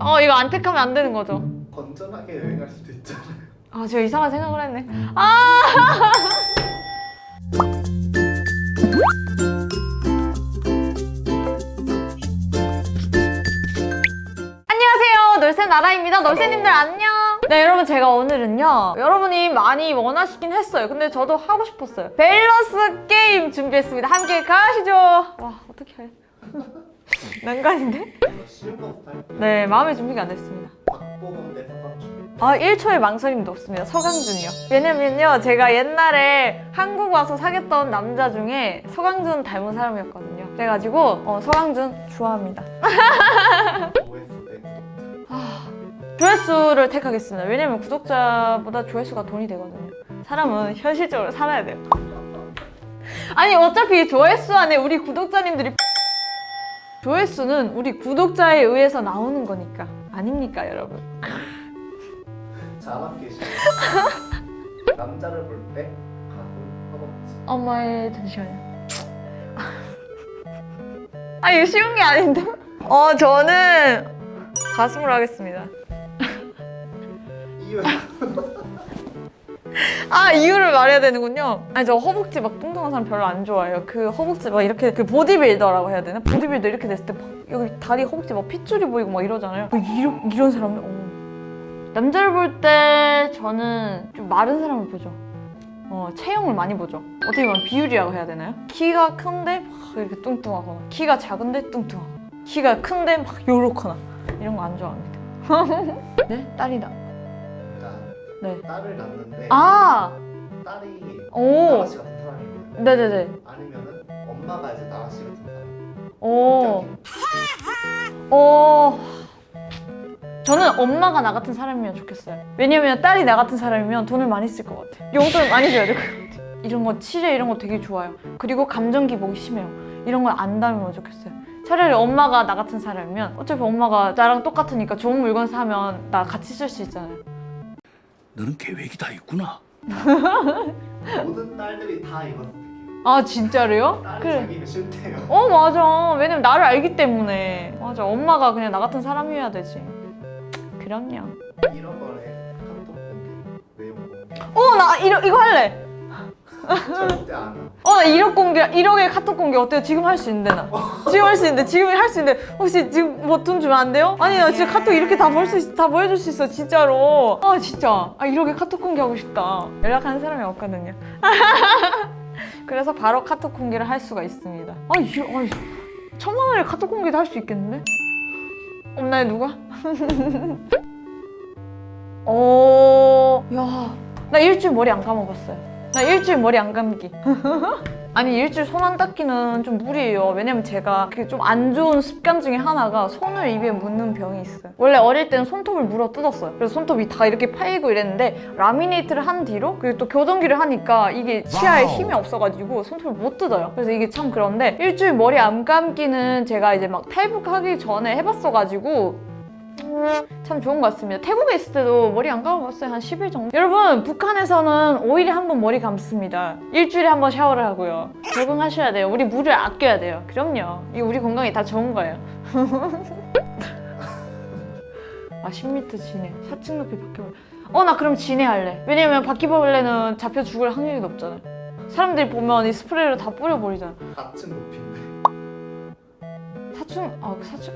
어 이거 안 택하면 안 되는 거죠? 건전하게 여행할 수도 있잖아요. 아 제가 이상한 생각을 했네. 아. 안녕하세요. 놀새 나라입니다. 놀새님들 안녕. 네, 여러분 제가 오늘은요. 여러분이 많이 원하시긴 했어요. 근데 저도 하고 싶었어요. 밸런스 게임 준비했습니다. 함께 가시죠. 와, 어떻게 해? 난간인데? 네, 마음의 준비가 안 됐습니다. 박보검 대 서강준. 아, 1초의 망설임도 없습니다. 서강준이요. 왜냐면요, 제가 옛날에 한국 와서 사귀었던 남자 중에 서강준 닮은 사람이었거든요. 그래가지고, 어, 서강준 좋아합니다. OS 대 구독자. 조회수를 택하겠습니다. 왜냐면 구독자보다 조회수가 돈이 되거든요. 사람은 현실적으로 살아야 돼요. 아니, 어차피 조회수 안에 우리 구독자님들이 조회수는 우리 구독자에 의해서 나오는 거니까. 아닙니까, 여러분? 잔악계 시 남자를 볼 때 가슴 허벅지. 엄마의 잠시만요. 아 이거 쉬운 게 아닌데? 어 저는 가슴으로 하겠습니다. 이유 아 이유를 말해야 되는군요. 아니 저 허벅지 막 뚱뚱한 사람 별로 안 좋아해요. 그 허벅지 막 이렇게 그 보디빌더라고 해야 되나? 보디빌더 이렇게 됐을 때 막 여기 다리 허벅지 막 핏줄이 보이고 막 이러잖아요. 막 이런 이런 사람이 어. 남자를 볼 때 저는 좀 마른 사람을 보죠. 어 체형을 많이 보죠. 어떻게 보면 비율이라고 해야 되나요? 키가 큰데 막 이렇게 뚱뚱하거나 키가 작은데 뚱뚱하거나 키가 큰데 막 요렇거나 이런 거 안 좋아합니다. 네 딸이다. 네. 딸을 낳는데 아 딸이 오. 나라 씨 같은 거예요. 네네네. 아니면은 엄마가 이제 나라 씨 같은 사람. 오. 성격이. 어. 저는 엄마가 나 같은 사람이면 좋겠어요. 왜냐면 딸이 나 같은 사람이면 돈을 많이 쓸 것 같아. 용돈을 많이 줘야 될 것 같아. 이런 거 치료 이런 거 되게 좋아요. 그리고 감정 기복이 심해요. 이런 걸 안 닮으면 좋겠어요. 차라리 엄마가 나 같은 사람이면 어차피 엄마가 나랑 똑같으니까 좋은 물건 사면 나 같이 쓸 수 있잖아요. 너는 계획이 다 있구나. 모든 딸들이 다 이거 느껴요. 아 진짜로요? 딸이 그래. 자기가 싫대요. 어 맞아. 왜냐면 나를 알기 때문에. 맞아. 엄마가 그냥 나 같은 사람이어야 되지. 그럼요. 이런 거래 카톡 공개, 내용 공개. 어 나 이거 이거 할래. 절대 안 해. 어, 나 1억 공개, 1억의 카톡 공개 어때요? 지금 할 수 있는데, 나. 지금 할 수 있는데, 지금 할 수 있는데, 혹시 지금 뭐 돈 주면 안 돼요? 아니, 나 진짜 카톡 이렇게 다볼 수, 있, 다 보여줄 수 있어, 진짜로. 아, 진짜. 아, 1억의 카톡 공개 하고 싶다. 연락하는 사람이 없거든요. 그래서 바로 카톡 공개를 할 수가 있습니다. 아, 이 아니, 천만 원에 카톡 공개도 할 수 있겠는데? 없나요, 누가? 어, 야, 나 일주일 머리 안 감아봤어요. 나 일주일 머리 안 감기. 아니 일주일 손 안 닦기는 좀 무리예요. 왜냐면 제가 그게 좀안 좋은 습관 중에 하나가 손을 입에 묻는 병이 있어요. 원래 어릴 때는 손톱을 물어 뜯었어요. 그래서 손톱이 다 이렇게 파이고 이랬는데 라미네이트를 한 뒤로 그리고 또 교정기를 하니까 이게 치아에. 힘이 없어가지고 손톱을 못 뜯어요. 그래서 이게 참 그런데 일주일 머리 안 감기는 제가 이제 막 탈북하기 전에 해봤어가지고 참 좋은 것 같습니다. 태국에 있을 때도 머리 안 감아봤어요. 한 10일 정도. 여러분, 북한에서는 5일에 한 번 머리 감습니다. 일주일에 한 번 샤워를 하고요. 적응하셔야 돼요. 우리 물을 아껴야 돼요. 그럼요. 이거 우리 건강에 다 좋은 거예요. 아, 10m 지네. 4층 높이 바퀴벌레. 어, 나 그럼 지네 할래. 왜냐면 바퀴벌레는 잡혀 죽을 확률이 높잖아요. 사람들이 보면 이 스프레이를 다 뿌려버리잖아. 4층 높이인데. 사춘 아 사춘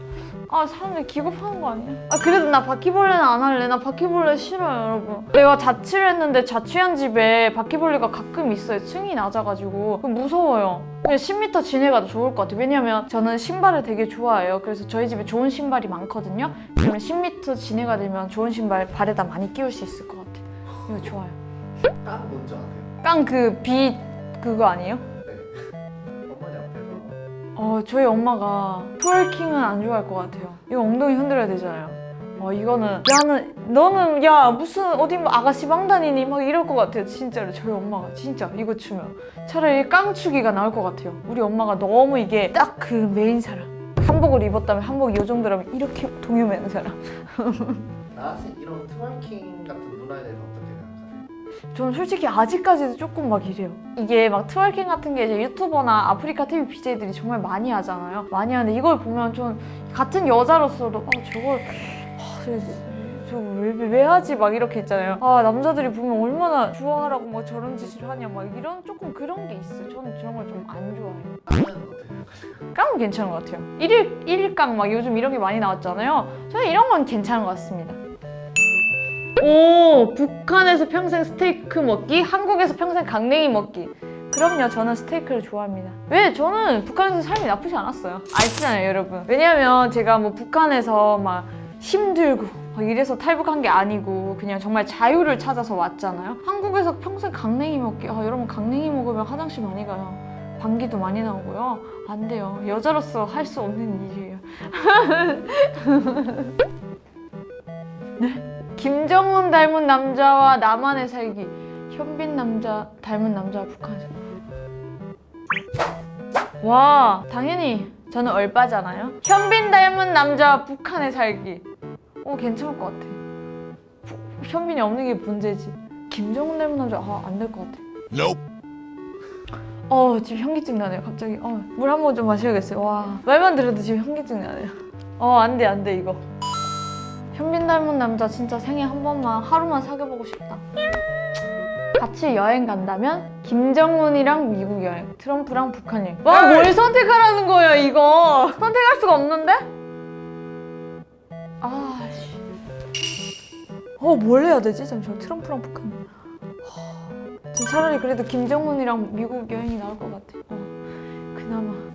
아 사람들 기겁하는 거 아니야? 아 그래도 나 바퀴벌레는 안 할래. 나 바퀴벌레 싫어요, 여러분. 내가 자취를 했는데 자취한 집에 바퀴벌레가 가끔 있어요. 층이 낮아가지고 무서워요. 그냥 10m 지내가 더 좋을 것 같아요. 왜냐면 저는 신발을 되게 좋아해요. 그래서 저희 집에 좋은 신발이 많거든요. 그러면 10m 지내가 되면 좋은 신발 발에다 많이 끼울 수 있을 것 같아요. 이거 좋아요. 깡 뭔지 아세요? 깡 그 빛 그거 아니에요? 어, 저희 엄마가 트월킹은 안 좋아할 것 같아요. 이거 엉덩이 흔들어야 되잖아요. 어, 이거는 야는 너는 야 무슨 어디 뭐 아가씨 방 다니니 막 이럴 것 같아요. 진짜로 저희 엄마가 진짜 이거 추면 차라리 깡추기가 나을 것 같아요. 우리 엄마가 너무 이게 딱 그 메인 사람. 한복을 입었다면 한복 이 정도라면 이렇게 동요 매는 사람. 나시 이런 트월킹 같은 문화에 대해서 어떻게? 저는 솔직히 아직까지도 조금 막 이래요. 이게 막 트월킹 같은 게 이제 유튜버나 아프리카 TV BJ들이 정말 많이 하잖아요. 많이 하는데 이걸 보면 좀 같은 여자로서도 아 저걸 저왜 왜 하지 막 이렇게 있잖아요. 아 남자들이 보면 얼마나 좋아하라고 막 저런 짓을 하냐 막 이런 조금 그런 게 있어요. 저는 저런 걸 좀 안 좋아해요. 깡은 괜찮은 것 같아요. 일일 일일깡 막 요즘 이런 게 많이 나왔잖아요. 저는 이런 건 괜찮은 것 같습니다. 오 북한에서 평생 스테이크 먹기, 한국에서 평생 강냉이 먹기. 그럼요, 저는 스테이크를 좋아합니다. 왜? 저는 북한에서 삶이 나쁘지 않았어요. 아시잖아요, 여러분. 왜냐하면 제가 뭐 북한에서 막 힘들고 막 이래서 탈북한 게 아니고 그냥 정말 자유를 찾아서 왔잖아요. 한국에서 평생 강냉이 먹기. 아, 여러분 강냉이 먹으면 화장실 많이 가요. 방귀도 많이 나오고요. 안 돼요. 여자로서 할 수 없는 일이에요. 네? 김정은 닮은 남자와 나만의 살기. 현빈 남자 닮은 남자와 북한에서. 와, 당연히 저는 얼빠잖아요. 현빈 닮은 남자와 북한에 살기. 어, 괜찮을 것 같아. 부- 현빈이 없는 게 문제지. 김정은 닮은 남자, 아, 안 될 것 같아. 어 지금 현기증 나네요 갑자기 어, 물 한 번 좀 마셔야겠어요 와 말만 들어도 지금 현기증 나네요 어 안 돼 안 돼 이거 현빈 닮은 남자 진짜 생애 한 번만 하루만 사귀어보고 싶다 같이 여행 간다면 김정은이랑 미국 여행 트럼프랑 북한 여행 와 뭘 선택하라는 거예요 이거 선택할 수가 없는데? 아 씨 어 뭘 해야 되지? 잠시만 트럼프랑 북한 여행 전 차라리 그래도 김정은이랑 미국 여행이 나을 것 같아.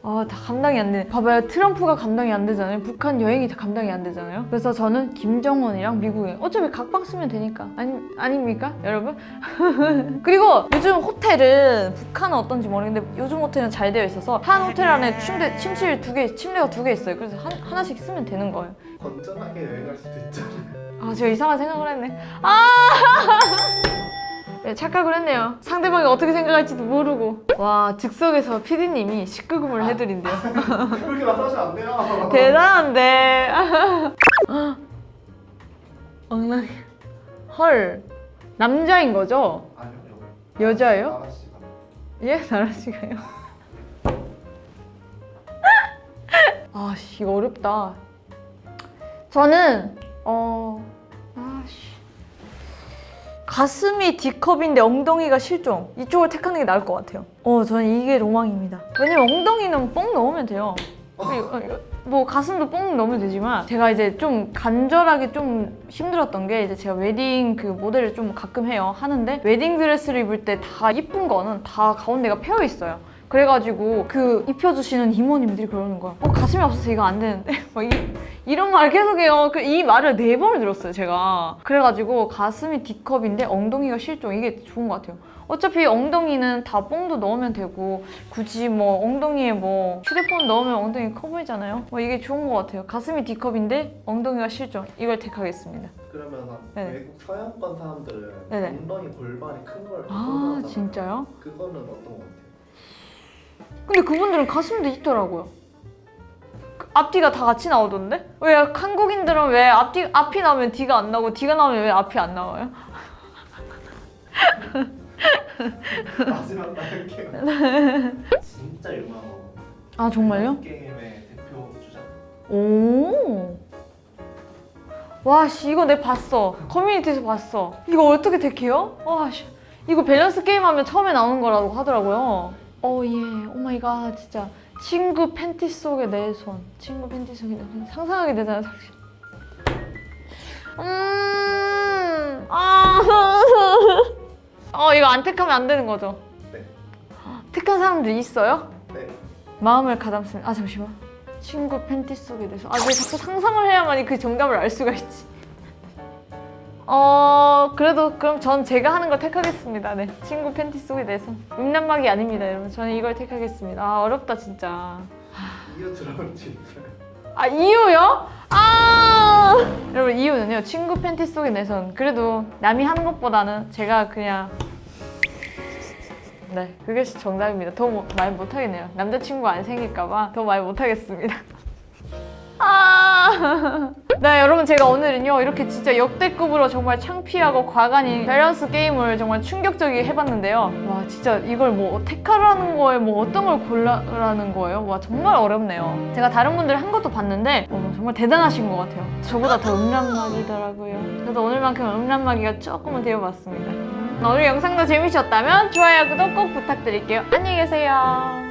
아, 다 감당이 안 되네. 봐봐요. 트럼프가 감당이 안 되잖아요. 북한 여행이 다 감당이 안 되잖아요. 그래서 저는 김정은이랑 미국 여행. 어차피 각방 쓰면 되니까. 아니, 아닙니까? 여러분? 그리고 요즘 호텔은 북한은 어떤지 모르겠는데 요즘 호텔은 잘 되어 있어서 한 호텔 안에 침대, 침실 두 개, 침대가 두 개 있어요. 그래서 한, 하나씩 쓰면 되는 거예요. 건전하게 여행할 수도 있잖아요. 아, 제가 이상한 생각을 했네. 아! 네, 착각을 했네요. 상대방이 어떻게 생각할지도 모르고. 와, 즉석에서 PD님이 식구금을 해드린대요. 그렇게 말하시면 안 돼요. 대단한데. 엉망이. 헐. 남자인 거죠? 아니요, 여기. 여자예요? 나라 씨가. 예, 나라 씨가요. 아, 씨, 이거 어렵다. 저는 어, 아 씨, 가슴이 D컵인데 엉덩이가 실종. 이쪽을 택하는 게 나을 것 같아요. 어, 저는 이게 로망입니다. 왜냐면 엉덩이는 뻥 넣으면 돼요. 어, 뭐 가슴도 뻥 넣으면 되지만 제가 이제 좀 간절하게 좀 힘들었던 게 이제 제가 웨딩 그 모델을 좀 가끔 해요 하는데 웨딩 드레스를 입을 때 다 이쁜 거는 다 가운데가 패여 있어요 그래가지고 그 입혀주시는 이모님들이 그러는 거야 어 가슴이 없어서 이거 안 되는데 막 이, 이런 말 계속해요 그 이 말을 네 번을 들었어요 제가 그래가지고 가슴이 D컵인데 엉덩이가 실종 이게 좋은 것 같아요 어차피 엉덩이는 다 뽕도 넣으면 되고 굳이 뭐 엉덩이에 뭐 휴대폰 넣으면 엉덩이 커 보이잖아요. 뭐 이게 좋은 것 같아요. 가슴이 D컵인데 엉덩이가 실종. 이걸 택하겠습니다. 그러면 네네. 외국 서양권 사람들은 네네. 엉덩이 골반이 큰걸아 선호하잖아요. 진짜요? 그거는 어떤 것 같아요? 근데 그분들은 가슴도 있더라고요. 그 앞뒤가 다 같이 나오던데? 왜 한국인들은 왜 앞뒤 앞이 나오면 뒤가 안 나오고 뒤가 나오면 왜 앞이 안 나와요? 마지막 날 할게요. 진짜 유명한 아 정말요? 게임의 대표 주자. 오. 와, 씨, 이거 내 봤어. 커뮤니티에서 봤어. 이거 어떻게 택해요? 와, 씨. 이거 밸런스 게임 하면 처음에 나오는 거라고 하더라고요. 어, 예. 오 마이 갓, 진짜. 친구 팬티 속에 내 손. 친구 팬티 속에 내 손. 상상하게 되잖아요, 사실. 음, 아. 어, 이거 안 택하면 안 되는 거죠? 네. 택한 사람들 있어요? 네. 마음을 가담습니다. 아 잠시만. 친구 팬티 속에 대해서. 아왜 자꾸 상상을 해야만이 그 정답을 알 수가 있지. 어 그래도 그럼 전 제가 하는 걸 택하겠습니다. 네. 친구 팬티 속에 대해서. 음란막이 아닙니다, 여러분. 저는 이걸 택하겠습니다. 아 어렵다 진짜. 이유 들어본 지 있어요? 아 이유요? 아 여러분 이유는요. 친구 팬티 속에 내선 그래도 남이 하는 것보다는 제가 그냥 네 그게 정답입니다. 더 뭐- 말 못하겠네요. 남자친구 안 생길까봐 더 말 못하겠습니다. 아 네 여러분 제가 오늘은요 이렇게 진짜 역대급으로 정말 창피하고 과간인 밸런스 게임을 정말 충격적이게 해봤는데요. 와 진짜 이걸 뭐 택하라는 거에 뭐 어떤 걸 골라라는 거예요? 와 정말 어렵네요. 제가 다른 분들 한 것도 봤는데 어, 정말 대단하신 것 같아요. 저보다 더 음란막이더라고요. 저도 오늘만큼 음란막이가 조금은 되어봤습니다. 오늘 영상도 재미있었다면 좋아요 구독 꼭 부탁드릴게요. 안녕히 계세요